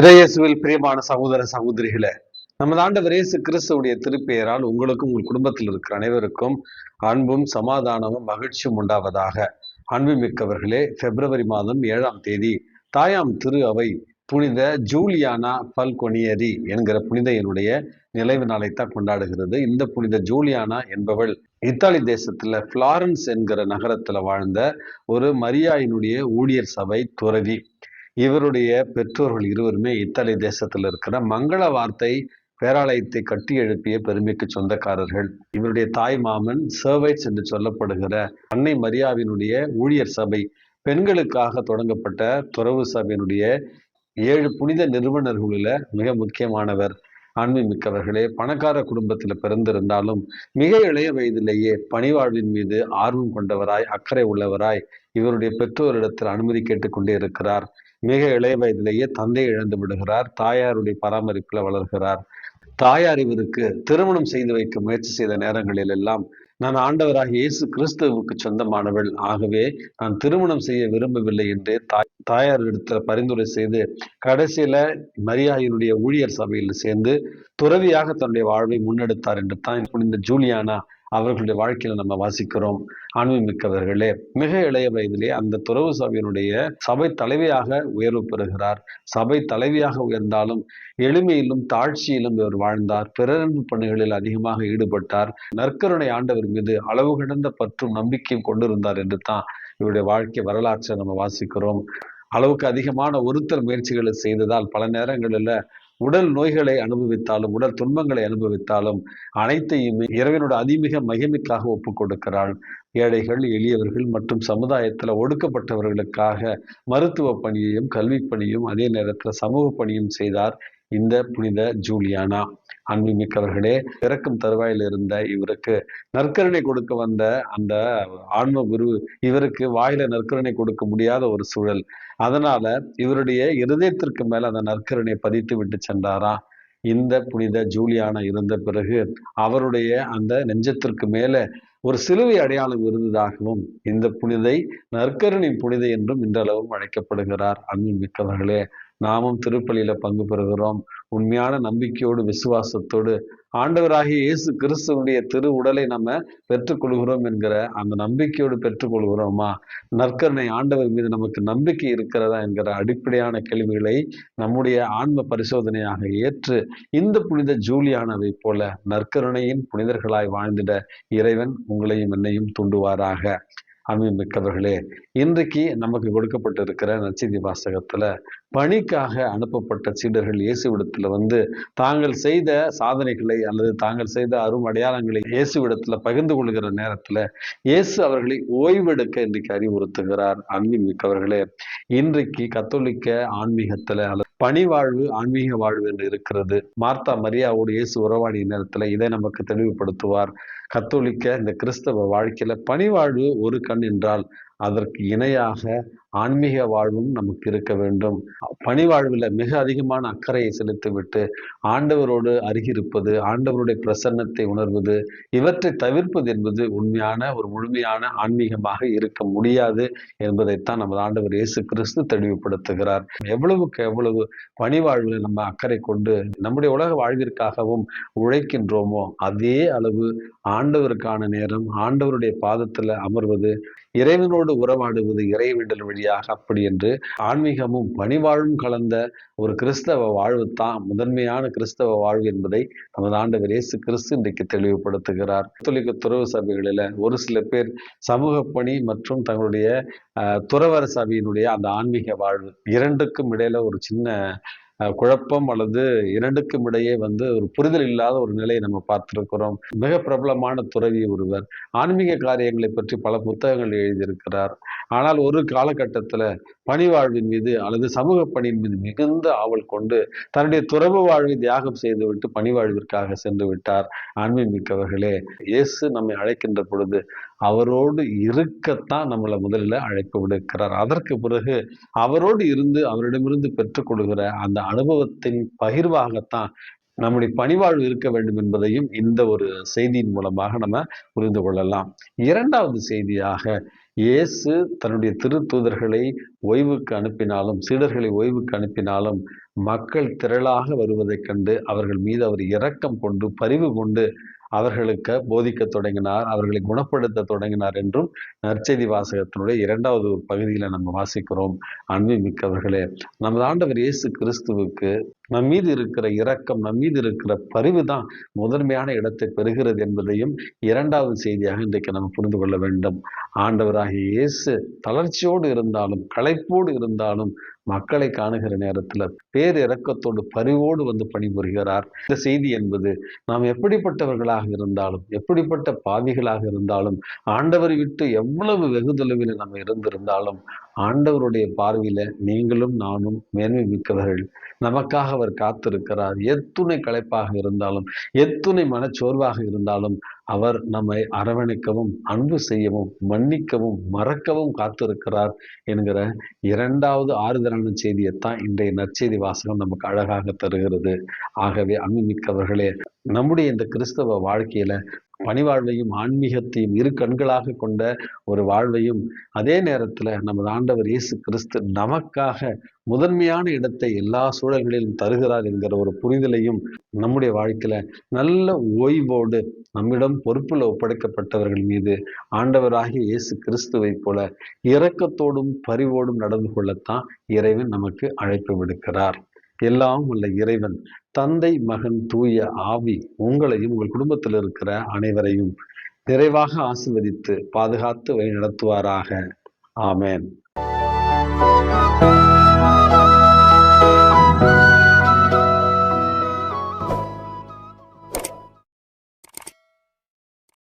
இதயசுவில் பிரியமான சகோதர சகோதரிகளே நமது ஆண்டவர் இயேசு கிறிஸ்துவுடைய திருப்பெயரால் உங்களுக்கும் உங்கள் குடும்பத்தில் இருக்கிற அனைவருக்கும் அன்பும் சமாதானமும் மகிழ்ச்சியும் உண்டாவதாக. அன்பு மிக்கவர்களே பிப்ரவரி மாதம் ஏழாம் தேதி தாயாம் திரு அவை புனித ஜூலியானா பல்கொனியரி என்கிற புனிதையனுடைய நினைவு நாளைத்தான் கொண்டாடுகிறது. இந்த புனித ஜூலியானா என்பவள் இத்தாலி தேசத்துல பிளாரன்ஸ் என்கிற நகரத்துல வாழ்ந்த ஒரு மரியாயினுடைய ஊழியர் சபை துறவி. இவருடைய பெற்றோர்கள் இருவருமே இத்தாலி தேசத்தில் இருக்கிற மங்கள வார்த்தை பேராலயத்தை கட்டி எழுப்பிய பெருமைக்கு சொந்தக்காரர்கள். இவருடைய தாய் மாமன் சர்வைட்ஸ் என்று சொல்லப்படுகிற அன்னை மரியாவினுடைய ஊழியர் சபை பெண்களுக்காக தொடங்கப்பட்ட துறவு சபையினுடைய ஏழு புனித நிறுவனர்களில் மிக முக்கியமானவர். ஆண்மை மிக்கவர்களே பணக்கார குடும்பத்தில் பிறந்திருந்தாலும் மிக இளைய வயதிலேயே பணிவாழ்வின் மீது ஆர்வம் கொண்டவராய் அக்கறை உள்ளவராய் இவருடைய பெற்றோரிடத்தில் அனுமதி கேட்டுக்கொண்டே இருக்கிறார். மிக இளைய வயதிலேயே தந்தை இழந்து விடுகிறார். தாயாருடைய பராமரிப்பில் வளர்கிறார். தாயார் இவருக்கு திருமணம் செய்து வைக்க முயற்சி செய்த நேரங்களில் எல்லாம் நான் ஆண்டவராக இயேசு கிறிஸ்துவுக்கு சொந்தமானவள். ஆகவே நான் திருமணம் செய்ய விரும்பவில்லை என்று தாய் தாயார் எடுத்த பரிந்துரை செய்து கடைசியில மரியாயினுடைய ஊழியர் சபையில் சேர்ந்து துறவியாக தன்னுடைய வாழ்வை முன்னெடுத்தார் என்று தான் இந்த ஜூலியானா அவர்களுடைய வாழ்க்கையில நம்ம வாசிக்கிறோம். மிக்கவர்களே மிக இளைய வயதிலே அந்த துறவு சபையினுடைய சபை தலைவியாக உயர்வு பெறுகிறார். சபை தலைவியாக உயர்ந்தாலும் எளிமையிலும் தாழ்ச்சியிலும் இவர் வாழ்ந்தார். பிறரன்பு பணிகளில் அதிகமாக ஈடுபட்டார். நற்கருணை ஆண்டவர் மீது அளவு கடந்த பற்றும் நம்பிக்கையும் கொண்டிருந்தார் என்று தான் இவருடைய வாழ்க்கை வரலாற்றை நம்ம வாசிக்கிறோம். அளவுக்கு அதிகமான ஒருத்தர் முயற்சிகளை செய்ததால் பல நேரங்களில் உடல் நோய்களை அனுபவித்தாலும் உடல் துன்பங்களை அனுபவித்தாலும் அனைத்தையுமே இறைவனோட அதிமிக மகிமைக்காக ஒப்பு கொடுக்கிறாள். ஏழைகள் எளியவர்கள் மற்றும் சமுதாயத்தில் ஒடுக்கப்பட்டவர்களுக்காக மருத்துவ பணியையும் கல்வி பணியும் அதே நேரத்தில் சமூக பணியும் செய்தார். இந்த புனித ஜூலியானா. அன்புமிக்கவர்களே பிறக்கும் தருவாயில் இருந்த இவருக்கு நற்கரணை கொடுக்க வந்த அந்த ஆன்ம குரு இவருக்கு வாயில நற்கரணை கொடுக்க முடியாத ஒரு சூழல். அதனால இவருடைய இருதயத்திற்கு மேல அந்த நற்கரணை பதித்து விட்டு சென்றாரா? இந்த புனித ஜூலியானா இருந்த பிறகு அவருடைய அந்த நெஞ்சத்திற்கு மேல ஒரு சிலுவை அடையாளம் இருந்ததாகவும் இந்த புனிதை நற்கருணை புனிதை என்றும் இன்றளவும் அழைக்கப்படுகிறார். அன்பு மிக்கவர்களே நாமும் திருப்பலியில பங்கு பெறுகிறோம். உண்மையான நம்பிக்கையோடு விசுவாசத்தோடு ஆண்டவராகிய இயேசு கிறிஸ்துவனுடைய திரு உடலை நம்ம பெற்றுக்கொள்கிறோம் என்கிற அந்த நம்பிக்கையோடு பெற்றுக்கொள்கிறோமா? நற்கருணை ஆண்டவர் மீது நமக்கு நம்பிக்கை இருக்கிறதா என்கிற அடிப்படையான கேள்விகளை நம்முடைய ஆன்ம பரிசோதனையாக ஏற்று இந்த புனித ஜூலியானவை போல நற்கருணையின் புனிதர்களாய் வாழ்ந்திட இறைவன் உங்களையும் என்னையும் தூண்டுவாராக. மிக்கவர்களே இன்றைக்கு நமக்கு கொடுக்கப்பட்டிருக்கிற நச்செய்தி வாசகத்தில் பணிக்காக அனுப்பப்பட்ட சீடர்கள் இயேசுவிடத்தில் வந்து தாங்கள் செய்த சாதனைகளை அல்லது தாங்கள் செய்த அரும் அடையாளங்களை இயேசுவிடத்தில் பகிர்ந்து கொள்கிற நேரத்தில் இயேசு அவர்களை ஓய்வெடுக்க இன்றைக்கு அறிவுறுத்துகிறார். அன்பின் மிக்கவர்களே இன்றைக்கு கத்தோலிக்க ஆன்மீகத்தில் அல்லது பணி வாழ்வு ஆன்மீக வாழ்வு என்று இருக்கிறது. மார்த்தா மரியாவோடு இயேசு உறவாடிய நேரத்தில் இதை நமக்கு தெளிவுபடுத்துவார். கத்தோலிக்க இந்த கிறிஸ்தவ வாழ்க்கையில பணி வாழ்வு ஒரு கண் என்றால் அதற்கு இணையாக ஆன்மீக வாழ்வும் நமக்கு இருக்க வேண்டும். பணி வாழ்வில் மிக அதிகமான அக்கறையை செலுத்திவிட்டு ஆண்டவரோடு அருகிருப்பது ஆண்டவருடைய பிரசன்னத்தை உணர்வது இவற்றை தவிர்ப்பது என்பது உண்மையான ஒரு முழுமையான ஆன்மீகமாக இருக்க முடியாது என்பதைத்தான் நமது ஆண்டவர் இயேசு கிறிஸ்து தெளிவுபடுத்துகிறார். எவ்வளவுக்கு எவ்வளவு பணி வாழ்வில் நம்ம அக்கறை கொண்டு நம்முடைய உலக வாழ்விற்காகவும் உழைக்கின்றோமோ அதே அளவு ஆண்டவருக்கான நேரம் ஆண்டவருடைய பாதத்தில் அமர்வது இறைவனோடு உறவாடுவது இறைவேண்டல் வழியாக அப்படி என்று ஆன்மீகமும் பணிவாழ்வும் கலந்த ஒரு கிறிஸ்தவ வாழ்வு தான் முதன்மையான கிறிஸ்தவ வாழ்வு என்பதை நமது ஆண்டவர் இயேசு கிறிஸ்து இன்றைக்கு தெளிவுபடுத்துகிறார். கத்தோலிக்க துறவு சபைகளில் ஒரு சில பேர் சமூக பணி மற்றும் தங்களுடைய துறவர சபையினுடைய அந்த ஆன்மீக வாழ்வு இரண்டுக்கும் இடையில ஒரு சின்ன குழப்பம் அல்லது இரண்டுக்கும் இடையே வந்து ஒரு புரிதல் இல்லாத ஒரு நிலையை நம்ம பார்த்திருக்கிறோம். மிக பிரபலமான துறவி ஒருவர். ஆன்மீக காரியங்களை பற்றி பல புத்தகங்கள் எழுதியிருக்கிறார். ஆனால் ஒரு காலகட்டத்தில் பணி வாழ்வின் மீது அல்லது சமூக பணியின் மீது மிகுந்த ஆவல் கொண்டு தன்னுடைய துறவு வாழ்வை தியாகம் செய்துவிட்டு பணி வாழ்விற்காக சென்று விட்டார். ஆன்மீக மிக்கவர்களே இயேசு நம்மை அழைக்கின்ற பொழுது அவரோடு இருக்கத்தான் நம்மளை முதலில் அழைப்பு விடுக்கிறார். அதற்கு பிறகு அவரோடு இருந்து அவரிடமிருந்து பெற்றுக்கொள்கிற அந்த அனுபவத்தின் பகிர்வாகத்தான் நம்முடைய பணிவாழ்வு இருக்க வேண்டும் என்பதையும் இந்த ஒரு செய்தியின் மூலமாக நம்ம புரிந்து கொள்ளலாம். இரண்டாவது செய்தியாக இயேசு தன்னுடைய திருத்தூதர்களை ஓய்வுக்கு அனுப்பினாலும் சீடர்களை ஓய்வுக்கு அனுப்பினாலும் மக்கள் திரளாக வருவதைக் கண்டு அவர்கள் மீது அவர் இரக்கம் கொண்டு பரிவு கொண்டு அவர்களுக்கு போதிக்க தொடங்கினார் அவர்களை குணப்படுத்த தொடங்கினார் என்றும் நற்செய்தி வாசகத்தினுடைய இரண்டாவது பகுதியில நம்ம வாசிக்கிறோம். அன்பு மிக்கவர்களே நமது ஆண்டவர் இயேசு கிறிஸ்துவுக்கு நம் மீது இருக்கிற இரக்கம் நம் மீது இருக்கிற பரிவு தான் முதன்மையான இடத்தை பெறுகிறது என்பதையும் இரண்டாவது செய்தியாக இன்றைக்கு நம்ம புரிந்து கொள்ள வேண்டும். ஆண்டவராகிய இயேசு தளர்ச்சியோடு இருந்தாலும் களைப்போடு இருந்தாலும் மக்களை காணுகிற நேரத்தில் பேர் இறக்கத்தோடு பரிவோடு வந்து பணிபுரிகிறார். இந்த செய்தி என்பது நாம் எப்படிப்பட்டவர்களாக இருந்தாலும் எப்படிப்பட்ட பாவிகளாக இருந்தாலும் ஆண்டவரை விட்டு எவ்வளவு வெகு தொலைவில் நம்ம இருந்திருந்தாலும் ஆண்டவருடைய பார்வையில் நீங்களும் நானும் மேன்மை மிக்கவர்கள். நமக்காக அவர் காத்திருக்கிறார். எத்துணை களைப்பாக இருந்தாலும் எத்துணை மனச்சோர்வாக இருந்தாலும் அவர் நம்மை அரவணைக்கவும் அன்பு செய்யவும் மன்னிக்கவும் மறக்கவும் காத்திருக்கிறார் என்கிற இரண்டாவது ஆறுதலான செய்தியைத்தான் இன்றைய நற்செய்தி வாசகம் நமக்கு அழகாக தருகிறது. ஆகவே அன்புமிக்கவர்களே நம்முடைய இந்த கிறிஸ்தவ வாழ்க்கையில பணிவாழ்வையும் ஆன்மீகத்தையும் இரு கண்களாக கொண்ட ஒரு வாழ்வையும் அதே நேரத்தில் நமது ஆண்டவர் இயேசு கிறிஸ்து நமக்காக முதன்மையான இடத்தை எல்லா சூழல்களிலும் தருகிறார் என்கிற ஒரு புரிதலையும் நம்முடைய வாழ்க்கையில நல்ல ஓய்வோடு நம்மிடம் பொறுப்புல ஒப்படைக்கப்பட்டவர்கள் மீது ஆண்டவராகிய இயேசு கிறிஸ்துவை போல இரக்கத்தோடும் பரிவோடும் நடந்து கொள்ளத்தான் இறைவன் நமக்கு அழைப்பு விடுக்கிறார். எல்லாம் உள்ள இறைவன் தந்தை மகன் தூய ஆவி உங்களையும் உங்கள் குடும்பத்தில் இருக்கிற அனைவரையும் நிறைவாக ஆசிர்வதித்து பாதுகாத்து வழி நடத்துவாராக ஆமேன்.